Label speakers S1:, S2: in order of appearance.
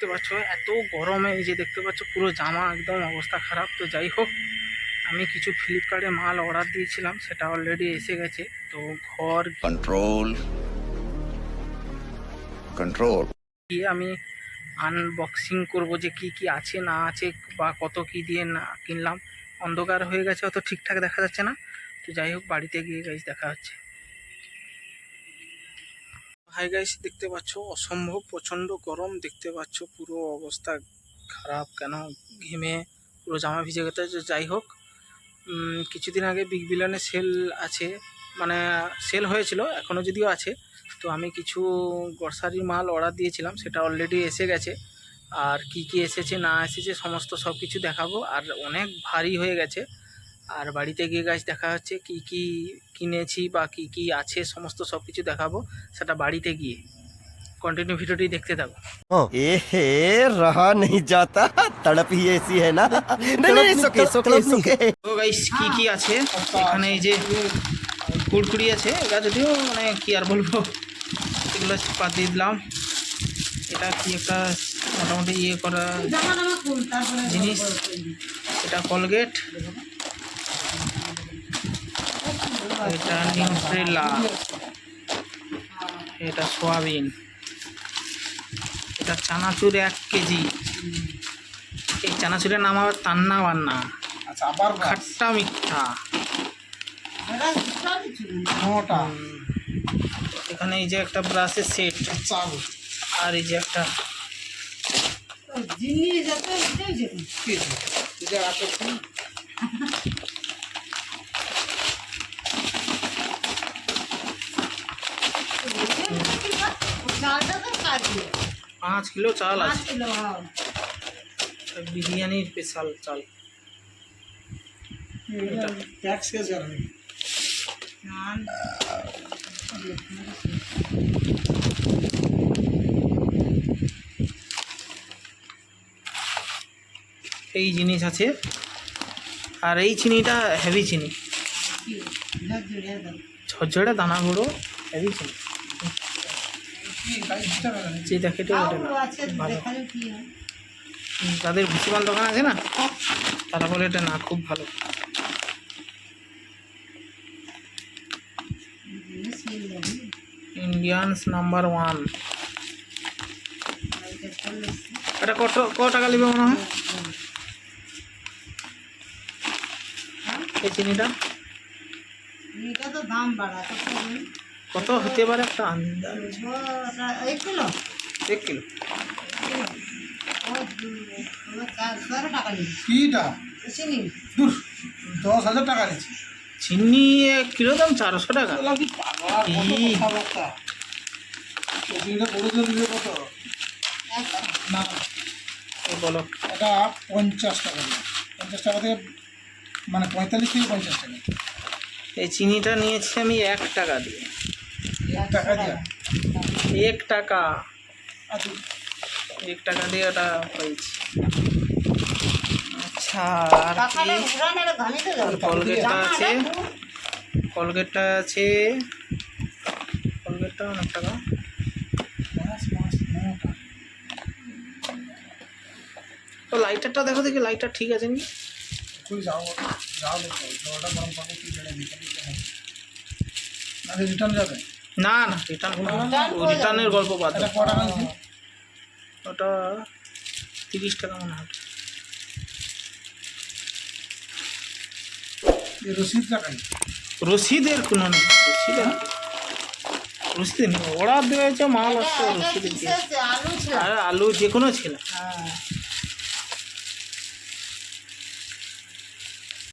S1: দেখতে পাচ্ছ এত গরমে এই যে দেখতে পাচ্ছ পুরো জামা একদম অবস্থা খারাপ। তো যাই হোক আমি কিছু ফ্লিপকার্টে মাল অর্ডার দিয়েছিলাম সেটা অলরেডি এসে গেছে। তো ঘর
S2: কন্ট্রোল কন্ট্রোল
S1: গিয়ে আমি আনবক্সিং করব যে কি কি আছে না আছে বা কত কি দিয়ে না কিনলাম। অন্ধকার হয়ে গেছে অত ঠিকঠাক দেখা যাচ্ছে না। তো যাই হোক বাড়িতে গিয়ে গাইস দেখা হচ্ছে। হাই গাইস দেখতে পাচ্ছ? অসম্ভব প্রচণ্ড গরম। দেখতে পাচ্ছ পুরো অবস্থা খারাপ, কেন? ঘেমে, পুরো জামা ভিজে গেছে। তো যাই হোক কিছুদিন আগে বিগ বিলিয়নে সেল আছে। মানে সেল হয়েছিল এখনও যদিও আছে। তো আমি কিছু গ্রসারি মাল অর্ডার দিয়েছিলাম, সেটা অলরেডি এসে গেছে। আর কি কি এসেছে, না এসেছে, সমস্ত সব কিছু দেখাবো। আর অনেক ভারী হয়ে গেছে। আর বাড়িতে গিয়ে গাছ দেখা হচ্ছে কি কি কিনেছি বা কি কি আছে সমস্ত সব কিছু দেখাবো সেটা বাড়িতে গিয়ে। কন্টিনিউ ভিডিওটি দেখতে থাকো।
S3: এ হে রাহা নেই যাতা তড়প এসি হ্যায় না? নেই নেই ওকে ওকে ওকে
S1: ও গাইস কি কি আছে? এখানে এই যে কুড়কুড়ি আছে এটা যদিও মানে কি আর বলব এগুলো পাত দিয়ে দিলাম। এটা কি একটা মোটামুটি ইয়ে করা জিনিস। এটা কলগেট এটা নিউট্রেলা এটা সোয়াবিন। এটা চানাচুর এক কেজি। এই চানাচুরের নাম আবার তান্না বান্না।
S4: আচ্ছা আবার
S1: খাট্টা মিঠা এখানে এই যে একটা ব্রাশের সেট।
S4: চাল।
S1: আর এই যে একটা
S4: কি এটা এত কি?
S1: পাঁচ কিলো চাল আছে। বিরিয়ানির স্পেশাল চাল।
S4: ট্যাক্স কে জানে
S1: এই জিনিস আছে। আর এই চিনিটা হেভি চিনি। ঝরঝরে দানা। গুঁড়ো হেভি চিনি।
S4: না
S1: ভালো। হুম, ভুসিমাল দোকান আছে না? তারা বলে এটা না খুব ভালো। Indians number one. এটা কত কত টাকা নেবে মনে হয়? এই চিনিটা?
S5: এটা তো দাম বাড়া তো।
S1: কত হতে পারে একটা আন্দাজ?
S5: এক কিলো।
S1: এক কিলো।
S4: কিটা? দূর দশ হাজার টাকা নিচ্ছে
S1: চিনি এক কিলো দাম চারশো টাকা। বলো
S4: এটা পঞ্চাশ টাকা দিয়ে। পঞ্চাশ টাকা থেকে মানে পঁয়তাল্লিশ থেকে পঞ্চাশ টাকা
S1: এই চিনিটা নিয়েছি আমি এক টাকা দিয়ে।
S4: এক টাকা।
S1: এক টাকা দিয়ে ওটা পেয়েছি আচ্ছা কলগেটটা আছে। কলগেটটা আছে। কলগেটটা অনেক টাকা। তো লাইটারটা দেখো দেখি লাইটার ঠিক আছে না
S4: রিটার্ন যাবে।
S1: না না রিটার্ন রিটার্নের গল্প বাদ ওটা তিরিশ টাকা মনে হয়। রসিদের কোনো নেই। রসিদের রসিদ নেই। অর্ডার দেওয়া হয়েছে মাল আসছে রসিদ
S5: কিসে আলু
S1: আর আলু যে কোনো ছিল।
S5: হ্যাঁ।